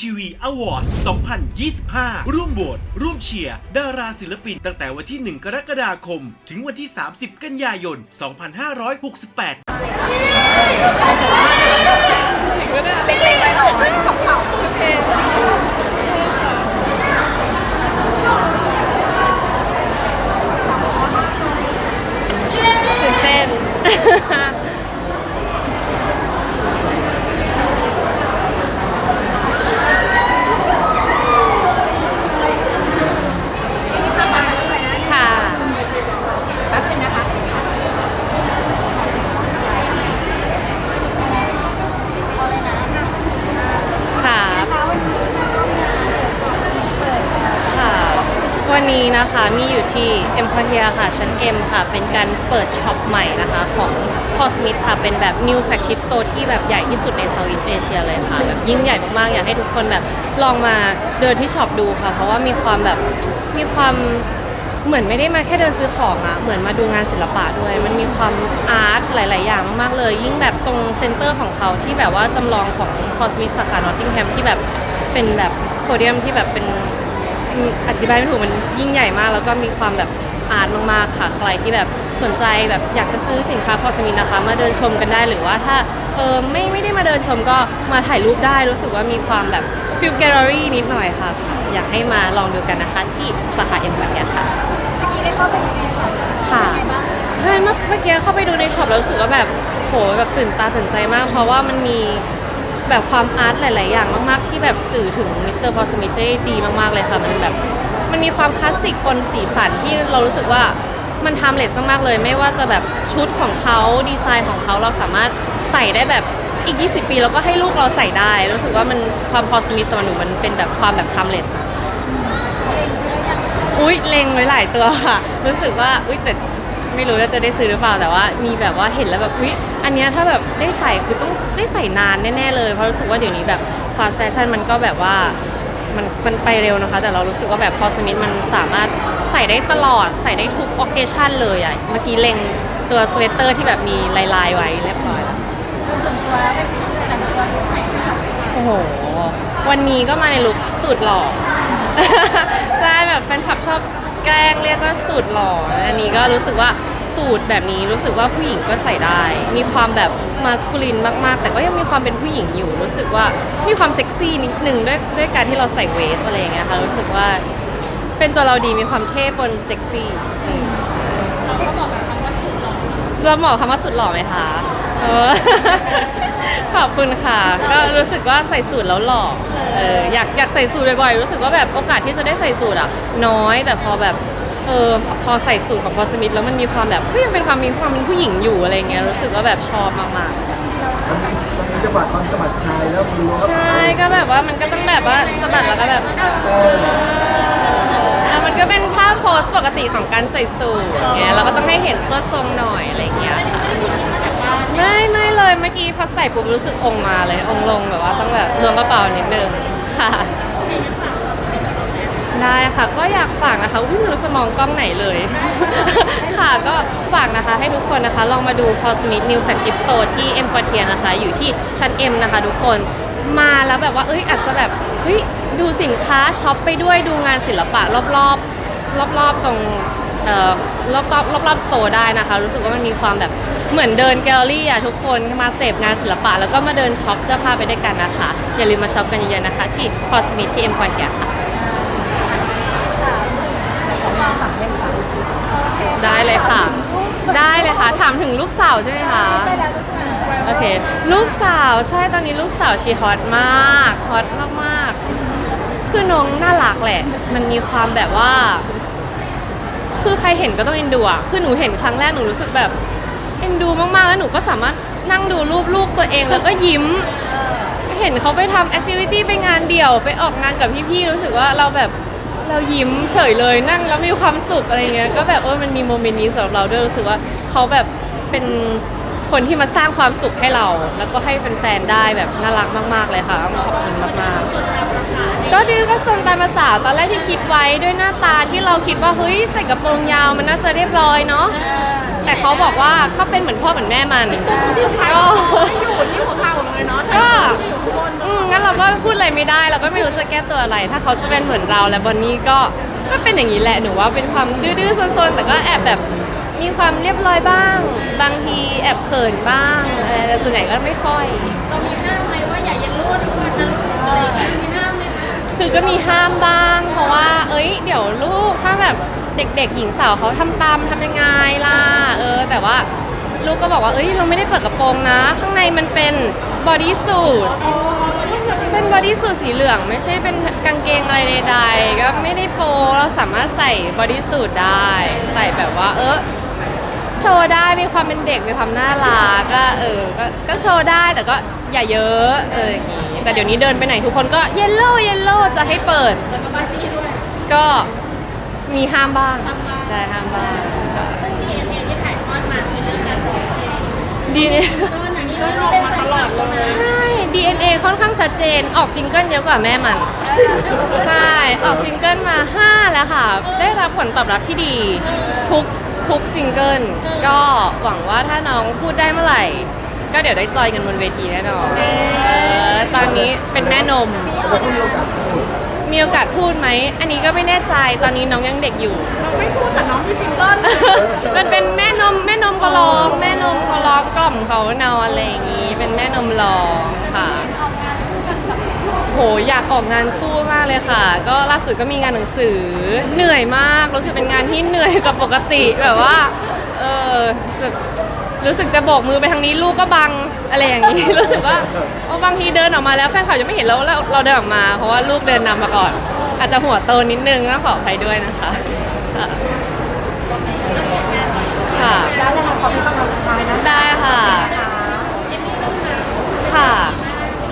ทีวีอวอร์ด2025 ร่วมโหวตร่วมเชียร์ดาราศิลปินตั้งแต่วันที่ 1 กรกฎาคม ถึงวันที่ 30 กันยายน 2568ตื่นเต้น ค่ะ แป๊บนึงนะคะ ค่ะ ค่ะ วั นี้นะคะมีอยู่ที่ e m p o r t i a ค่ะชั้น M ค่ะ เป็นการเปิดช็อปใหม่นะคะของ Paul Smith ค่ะ เป็นแบบ new flagship store ที่แบบใหญ่ที่สุดใน Southeast Asia เลยค่ะ แบบยิ่งใหญ่มากๆ อยากให้ทุกคนแบบลองมาเดินที่ช็อปดูค่ะ เพราะว่ามีความแบบมีความเหมือนไม่ได้มาแค่เดินซื้อของอะเหมือนมาดูงานศิลปะด้วย มันมีความอาร์ตหลาย ๆ อย่างมากๆเลย ยิ่งแบบตรงเซ็นเตอร์ของเขาที่แบบว่าจำลองของ Paul Smith สาขา Nottingham ที่แบบเป็นแบบโพเดียมที่แบบเป็น อืมอธิบายไม่ถูกมันยิ่งใหญ่มาก แล้วก็มีความแบบอาร์ตมากๆค่ะ ใครที่แบบสนใจแบบอยากจะซื้อสินค้าพอสมินนะคะ มาเดินชมกันได้หรือว่าถ้าเออไม่ไม่ได้มาเดินชมก็มาถ่ายรูปได้รู้สึกว่ามีความแบบฟิลแกลเลอรี่นิดหน่อยค่ะค่ะอยากให้มาลองดูกันนะคะ ที่สาขาเอ็มพันค่ะเมื่อกี้ได้เข้าไปดูในช็อปแล้วค่ะเป็นไงบ้างใช่เมื่อเมื่อกี้เข้าไปดูในช็อปแล้วรู้สึกว่าแบบโหแบบตื่นตาตื่นใจมาก เพราะว่ามันมี แบบความอาร์ตหลาย ๆ อย่างมาก ๆ ที่แบบสื่อถึงมิสเตอร์พอสมิธได้ดีมาก ๆ เลยค่ะ มันแบบ มันมีความคลาสสิกปนสีสันที่เรารู้สึกว่ามันทำเลสมาก ๆ เลย ไม่ว่าจะแบบชุดของเขาดีไซน์ของเขาเราสามารถใส่ได้แบบอีก 20 ปีแล้วก็ให้ลูกเราใส่ได้ รู้สึกว่ามันความพอสมิธสำหรับหนูมันเป็นแบบความแบบทำเลสอุ้ยเลงไว้หลายตัวค่ะ รู้สึกว่าอุ้ยแต่ ไม่รู้ว่าจะได้ซื้อหรือเปล่าแต่ว่า มีแบบว่าเห็นแล้วแบบอุ้ยอันเนี้ยถ้าแบบได้ใส่คือต้องได้ใส่นานแน่ๆเลยเพราะรู้สึกว่าเดี๋ยวนี้แบบ fast fashion มันก็แบบว่ามันมันไปเร็วนะคะ แต่เรารู้สึกว่าแบบพอสมิธมันสามารถใส่ได้ตลอดใส่ได้ทุก occasion เลยอะเมื่อกี้เล็งตัวสเวตเตอร์ที่แบบมีลายๆไว้เรียบร้อยแล้วโดยส่วนตัวแล้วเป็นแต่งตัวลุคไหนคะโอ้โห วันนี้ก็มาในลุคสูตรหล่อใช่แบบแฟนคลับชอบ แกล้งเรียกว่าสูตรหล่ออันนี้ก็รู้สึกว่าสูตรแบบนี้รู้สึกว่าผู้หญิงก็ใส่ได้ มีความแบบมาสคูลินมากๆ แต่ก็ยังมีความเป็นผู้หญิงอยู่ รู้สึกว่ามีความเซ็กซี่นิดนึงด้วยด้วยการที่เราใส่เวสอะไรอย่างเงี้ยค่ะรู้สึกว่าเป็นตัวเราดีมีความเท่ปนเซ็กซี่เราก็บอกกับคำว่าสุดหล่อเราเหมาะคำว่าสุดหล่อไหมคะเออขอบคุณค่ะ ก็รู้สึกว่าใส่สูทแล้วหล่อ เอออยากอยากใส่สูทบ่อยๆ รู้สึกว่าแบบโอกาสที่จะได้ใส่สูทอะ น้อยแต่พอแบบเออพอพอใส่สูทของพอสมิธแล้วมันมีความแบบก็ยังเป็นความมีความเป็นผู้หญิงอยู่อะไรเงี้ยรู้สึกว่าแบบชอบมากๆมันมีจังหวะตอนจังหวะชายแล้วมันล้วงใช่ก็แบบว่ามันก็ต้องแบบว่าสะบัดแล้วก็แบบเอออะมันก็เป็นท่าโพสปกติของการใส่สูทเงี้ยเราก็ต้องให้เห็นส้นทรงหน่อยอะไรเงี้ยค่ะ ไม่ไม่เลยเมื่อกี้พอใส่ปุ๊บรู้สึกองมาเลย องลงแบบว่าต้องแบบล้วงกระเป๋านิดนึงค่ะ ได้ค่ะก็อยากฝากนะคะอุ้ยไม่รู้จะมองกล้องไหนเลย ค่ะก็ฝากนะคะให้ทุกคนนะคะ ลองมาดู Paul Smith New Flagship Store ที่ M Quartier นะคะ อยู่ที่ชั้น M นะคะทุกคนมาแล้วแบบว่าเอ้ยอาจจะแบบเฮ้ยดูสินค้าช็อปไปด้วยดูงานศิลปะรอบๆรอบๆตรงเอ่อรอบๆรอบๆสโตร์ได้นะคะ รู้สึกว่ามันมีความแบบ เหมือนเดินแกลเลอรี่อะทุกคนมาเสพงานศิลปะ แล้วก็มาเดินช็อปเสื้อผ้าไปด้วยกันนะคะ อย่าลืมมาช็อปกันเยอะๆนะคะ ที่ Paul Smith ที่ M Quartier ค่ะ ของเราสั่งเล่นค่ะได้เลยค่ะ ได้เลยค่ะ ถามถึงลูกสาวใช่ไหมคะ ใช่แล้วทุกคนโอเค ลูกสาวใช่ตอนนี้ลูกสาวชีฮอตมากฮอตมากๆ คือน้องน่ารักแหละ มันมีความแบบว่า คือใครเห็นก็ต้องเอ็นดูอะคือหนูเห็นครั้งแรกหนูรู้สึกแบบ เอ็นดูมากๆ แล้วหนูก็สามารถนั่งดูรูปลูกตัวเองแล้วก็ยิ้ม เห็นเขาไปทำแอคทิวิตี้ไปงานเดี่ยวไปออกงานกับพี่ๆรู้สึกว่าเราแบบเรายิ้มเฉยเลยนั่งแล้วมีความสุขอะไรเงี้ยก็แบบเออมันมีโมเมนต์นี้สำหรับเราด้วยรู้สึกว่าเขาแบบเป็นคนที่มาสร้างความสุขให้เรา แล้วก็ให้แฟนๆได้แบบน่ารักมากๆเลยค่ะขอบคุณมากๆ ก็ดื้อก็สนตามภาษาตอนแรกที่คิดไว้ด้วยหน้าตาที่เราคิดว่าเฮ้ยใส่กระโปรงยาวมันน่าจะเรียบร้อยเนาะ แต่เขาบอกว่าก็เป็นเหมือนพ่อเหมือนแม่มันก็อยู่ที่หัวเข่าเลยเนาะก็อืมงั้นเราก็พูดอะไรไม่ได้เราก็ไม่รู้จะแก้ตัวอะไร ถ้าเขาจะเป็นเหมือนเราและบอนนี่ก็ก็เป็นอย่างนี้แหละหนูว่าเป็นความดื้อๆซนๆแต่ก็แอบแบบมีความเรียบร้อยบ้าง บางทีแอบเขินบ้างเออแต่ส่วนใหญ่ก็ไม่ค่อย ก็มีห้ามบ้าง เพราะว่า เอ้ย เดี๋ยวลูกถ้าแบบเด็ก ๆ หญิงสาวเขาทำตามทำยังไงล่ะ เออ แต่ว่าลูกก็บอกว่า เอ้ย เราไม่ได้เปิดกระโปรงนะ ข้างในมันเป็นบอดี้สูท เป็นบอดี้สูทสีเหลือง ไม่ใช่เป็นกางเกงอะไรใดๆ ก็ไม่ได้โป เราสามารถใส่บอดี้สูทได้ ใส่แบบว่า เออ โชว์ได้มีความเป็นเด็กมีความน่ารักก็เออก็ก็โชว์ได้แต่ก็อย่าเยอะเอออย่างงี้แต่เดี๋ยวนี้เดินไปไหนทุกคนก็เยลโล่เยลโล่จะให้เปิด แล้วก็บ้านพี่ด้วยก็มีห้ามบ้างใช่ห้ามบ้างซึ่งดีเอ็นเอที่ถ่ายทอดมาคือเรื่องการร้องเพลงดีก็วันนี้ก็ออกมาตลอดเลยใช่ DNA ค่อนข้างชัดเจนออกซิงเกิลเยอะกว่าแม่มัน ใช่ ออกซิงเกิลมา 5 แล้วค่ะ ได้รับผลตอบรับที่ดี ทุก ทุกซิงเกิลก็หวังว่าถ้าน้องพูดได้เมื่อไหร่ ก็เดี๋ยวได้จอยกันบนเวทีแน่นอนเออตอนนี้เป็นแม่นมเราก็มีโอกาสพูดมีโอกาสพูดไหม อันนี้ก็ไม่แน่ใจ ตอนนี้น้องยังเด็กอยู่ เราไม่พูดแต่น้องมีซิงเกิลมันเป็นแม่นมแม่นมเขาร้อง แม่นมเขาร้องกล่อมเขานอนอะไรอย่างงี้ เป็นแม่นมร้องค่ะ โหอยากออกงานคู่มากเลยค่ะ ก็ล่าสุดก็มีงานหนังสือเหนื่อยมากรู้สึกเป็นงานที่เหนื่อยกว่าปกติแบบว่าเออแบบรู้สึกจะโบกมือไปทางนี้ลูกก็บังอะไรอย่างนี้ รู้สึกว่าเออบางทีเดินออกมาแล้วแฟนคลับยังไม่เห็นแล้วเราเราเดินออกมา เพราะว่าลูกเดินนำมาก่อน อาจจะหัวโตนิดนึงต้องขออภัยด้วยนะคะ ได้เลยค่ะขอพี่ฟังคำสุดท้ายนะ ได้ค่ะ ค่ะ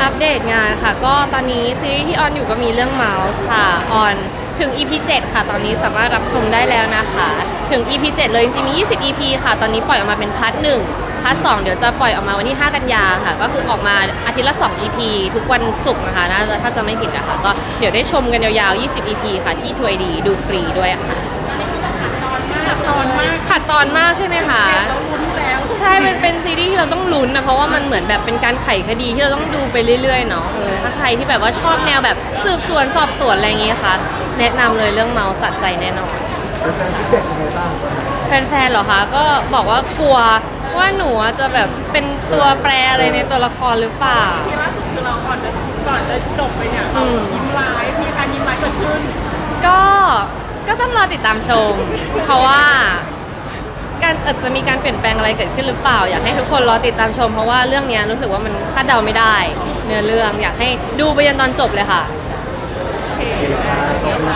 อัป เดตงานค่ะ ก็ตอนนี้ซีรีส์ที่ออนอยู่ก็มีเรื่อง Mouse ค่ะออนถึง EP 7 ค่ะ ตอนนี้สามารถรับชมได้แล้วนะคะ ถึง EP 7 เลยจริงๆมี 20 EP ค่ะ ตอนนี้ปล่อยออกมาเป็นพาร์ท1พาร์ท2เดี๋ยวจะปล่อยออกมาวันที่ 5 กันยาค่ะ ก็คือออกมาอาทิตย์ละ 2 EP ทุกวันศุกร์นะคะน่าจะถ้าจะไม่ผิดนะคะ ก็เดี๋ยวได้ชมกันยาวๆ 20 EP ค่ะ ที่ทวยดีดูฟรีด้วยค่ะขัดตอนมากขัดตอนมากใช่ไหมคะ เราลุ้น ที่เราต้องลุ้นนะเพราะว่ามันเหมือนแบบเป็นการไขคดีที่เราต้องดูไปเรื่อยๆเนาะเออถ้าใครที่แบบว่าชอบแนวแบบสืบสวนสอบสวนอะไรอย่างงี้ค่ะแนะนำเลยเรื่องเมาสัตใจแน่นอนแฟนๆฟีดแบ็กยังไงบ้างแฟนๆเหรอคะก็บอกว่ากลัวว่าหนูอะจะแบบเป็นตัวแปรอะไรในตัวละครหรือเปล่า ที่ล่าสุดคือเราก่อนจะก่อนจะจบไปเนี่ยเรายิ้มร้ายมีการยิ้มร้ายเกิดขึ้นก็ก็ต้องรอติดตามชม เพราะว่า การอาจจะมีการเปลี่ยนแปลงอะไรเกิดขึ้นหรือเปล่า อยากให้ทุกคนรอติดตามชม เพราะว่าเรื่องเนี้ยรู้สึกว่ามันคาดเดาไม่ได้ เนื้อเรื่องอยากให้ดูไปจนตอนจบเลยค่ะ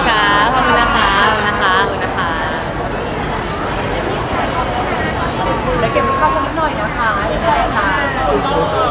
ค่ะขอบคุณนะคะขอบคุณนะคะขอบคุณนะคะเดี๋ยวเก็บภาพสักนิดหน่อยนะคะยังไงคะ